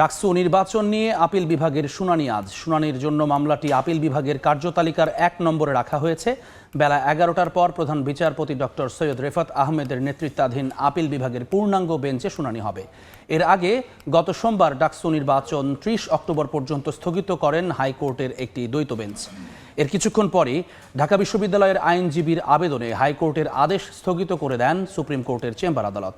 ডাকসু নির্বাচন নিয়ে আপিল বিভাগের শুনানি আজ। শুনানির জন্য মামলাটি আপিল বিভাগের কার্যতালিকার এক নম্বরে রাখা হয়েছে। বেলা এগারোটার পর প্রধান বিচারপতি ডক্টর সৈয়দ রেফাত আহমেদের নেতৃত্বাধীন আপিল বিভাগের পূর্ণাঙ্গ বেঞ্চে শুনানি হবে। এর আগে গত সোমবার ডাকসু নির্বাচন ত্রিশ অক্টোবর পর্যন্ত স্থগিত করেন হাইকোর্টের একটি দ্বৈত বেঞ্চ। এর কিছুক্ষণ পরই ঢাকা বিশ্ববিদ্যালয়ের আইনজীবীর আবেদনে হাইকোর্টের আদেশ স্থগিত করে দেন সুপ্রিম কোর্টের চেম্বার আদালত।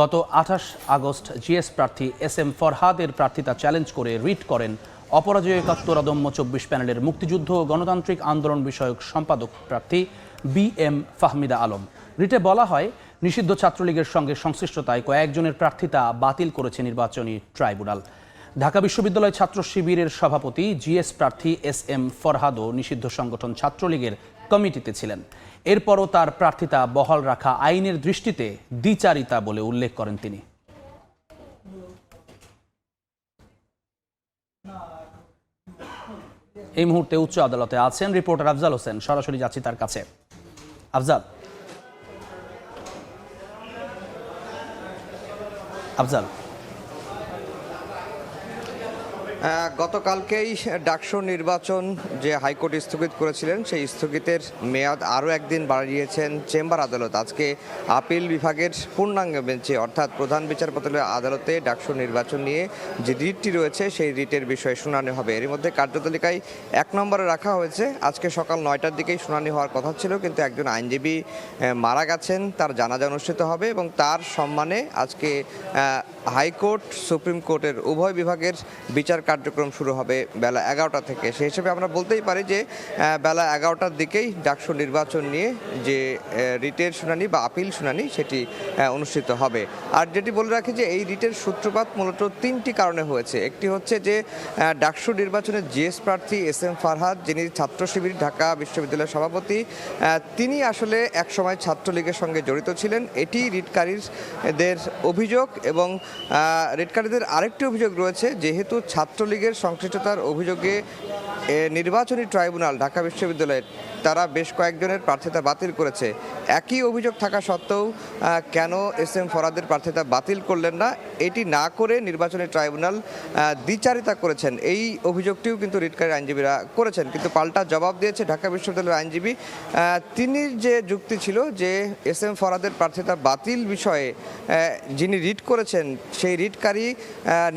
গত আঠাশ আগস্ট জিএস প্রার্থী এস এম ফরহাদের প্রার্থিতা চ্যালেঞ্জ করে রিট করেন অপরাজয় একাত্তর অদম্য চব্বিশ প্যানেলের মুক্তিযুদ্ধ ও গণতান্ত্রিক আন্দোলন বিষয়ক সম্পাদক প্রার্থী বি এম ফাহমিদা আলম। রিটে বলা হয়, নিষিদ্ধ ছাত্রলীগের সঙ্গে সংশ্লিষ্টতায় কয়েকজনের প্রার্থিতা বাতিল করেছে নির্বাচনী ট্রাইব্যুনাল। ঢাকা বিশ্ববিদ্যালয় ছাত্র শিবিরের সভাপতি জিএস প্রার্থী এস এম ফরহাদও নিষিদ্ধ সংগঠন ছাত্রলীগের কমিটিতে ছিলেন। এরপরও তার প্রার্থিতা বহাল রাখা আইনের দৃষ্টিতে দ্বিচারিতা বলে উল্লেখ করেন তিনি। এই মুহূর্তে উচ্চ আদালতে আছেন রিপোর্টার আফজাল হোসেন। সরাসরি যাচ্ছি তার কাছে। আফজাল। আফজাল। গতকালকেই ডাকসু নির্বাচন যে হাইকোর্ট স্থগিত করেছিলেন, সেই স্থগিতের মেয়াদ আরও একদিন বাড়িয়েছেন চেম্বার আদালত। আজকে আপিল বিভাগের পূর্ণাঙ্গ বেঞ্চে, অর্থাৎ প্রধান বিচারপতির আদালতে ডাকসু নির্বাচন নিয়ে যে রিটটি রয়েছে, সেই রিটের বিষয়ে শুনানি হবে। এর মধ্যে কার্যতালিকায় এক নম্বরে রাখা হয়েছে। আজকে সকাল নয়টার দিকেই শুনানি হওয়ার কথা ছিল, কিন্তু একজন আইনজীবী মারা গেছেন, তার জানাজা অনুষ্ঠিত হবে এবং তার সম্মানে আজকে হাইকোর্ট, সুপ্রিম কোর্টের উভয় বিভাগের বিচার কার্যক্রম শুরু হবে বেলা এগারোটা থেকে। সেই হিসেবে আমরা বলতেই পারি যে বেলা এগারোটার দিকেই ডাকসু নির্বাচন নিয়ে যে রিটের শুনানি বা আপিল শুনানি সেটি অনুষ্ঠিত হবে। আর যেটি বলে রাখি যে, এই রিটের সূত্রপাত মূলত তিনটি কারণে হয়েছে। একটি হচ্ছে যে ডাকসু নির্বাচনে জিএস প্রার্থী এস এম ফারহাদ, যিনি ছাত্র শিবির, ঢাকা বিশ্ববিদ্যালয়ের সভাপতি তিনি আসলে একসময় ছাত্রলীগের সঙ্গে জড়িত ছিলেন। এটি রিটকারীদের অভিযোগ এবং রিটকারীদের আরেকটি অভিযোগ রয়েছে, যেহেতু ছাত্রলীগের সংশ্লিষ্টতার অভিযোগে এ, নির্বাচনী ট্রাইব্যুনাল ঢাকা বিশ্ববিদ্যালয়ের তারা বেশ কয়েকজনের প্রার্থিতা বাতিল করেছে। একই অভিযোগ থাকা সত্ত্বেও কেন এস এম ফরাদের প্রার্থিতা বাতিল করলেন না? এটি না করে নির্বাচনী ট্রাইব্যুনাল দ্বিচারিতা করেছেন। এই অভিযোগটিও কিন্তু রিটকারী আইনজীবীরা করেছেন। কিন্তু পাল্টা জবাব দিয়েছে ঢাকা বিশ্ববিদ্যালয়ের আইনজীবী। তিনি যে যুক্তি ছিল যে এস এম ফরাদের প্রার্থিতা বাতিল বিষয়ে যিনি রিট করেছেন সেই রিটকারী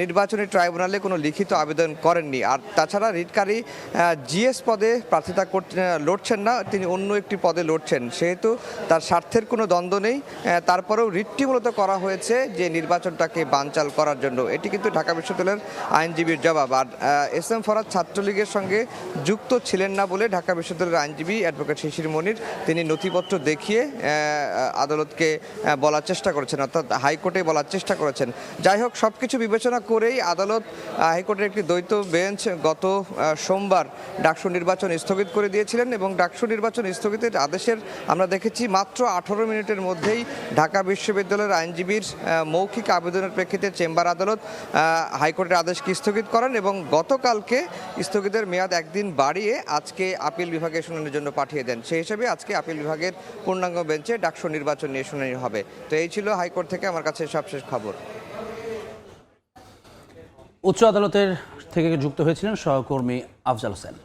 নির্বাচনী ট্রাইব্যুনালে কোনো লিখিত আবেদন করেননি। আর তাছাড়া রিটকারী জিএস পদে প্রার্থিতা লড়ছেন না তিনি অন্য একটি পদে লড়ছেন। সেহেতু তার স্বার্থের কোনো দ্বন্দ্ব নেই। তারপরেও রিটটি মূলত করা হয়েছে যে নির্বাচনটাকে বানচাল করার জন্য। এটি কিন্তু ঢাকা বিশ্ববিদ্যালয়ের আইনজীবীর জবাব। আর এস এম ফরাদ ছাত্রলীগের সঙ্গে যুক্ত ছিলেন না বলে ঢাকা বিশ্ববিদ্যালয়ের আইনজীবী অ্যাডভোকেট শিশির মনির তিনি নথিপত্র দেখিয়ে আদালতকে বলার চেষ্টা করেছেন অর্থাৎ হাইকোর্টে বলার চেষ্টা করেছেন। যাই হোক সব কিছু বিবেচনা করেই আদালত হাইকোর্টের একটি দ্বৈত বেঞ্চ গত আহ, সোমবার ডাকসু নির্বাচন স্থগিত করে দিয়েছিলেন এবং ডাকসু নির্বাচন স্থগিতের আদেশের আমরা দেখেছি মাত্র আঠারো মিনিটের মধ্যেই ঢাকা বিশ্ববিদ্যালয়ের আইনজীবীর মৌখিক আবেদনের প্রেক্ষিতে চেম্বার আদালত হাইকোর্টের আদেশকে স্থগিত করেন এবং গতকালকে স্থগিতের মেয়াদ একদিন বাড়িয়ে আজকে আপিল বিভাগে শুনানির জন্য পাঠিয়ে দেন। সেই হিসেবে আজকে আপিল বিভাগের পূর্ণাঙ্গ বেঞ্চে ডাকসু নির্বাচন নিয়ে শুনানি হবে। তো এই ছিল হাইকোর্ট থেকে আমার কাছে সবশেষ খবর। উচ্চ আদালতের থেকে যুক্ত হয়েছিলেন সহকর্মী আফজাল হোসেন।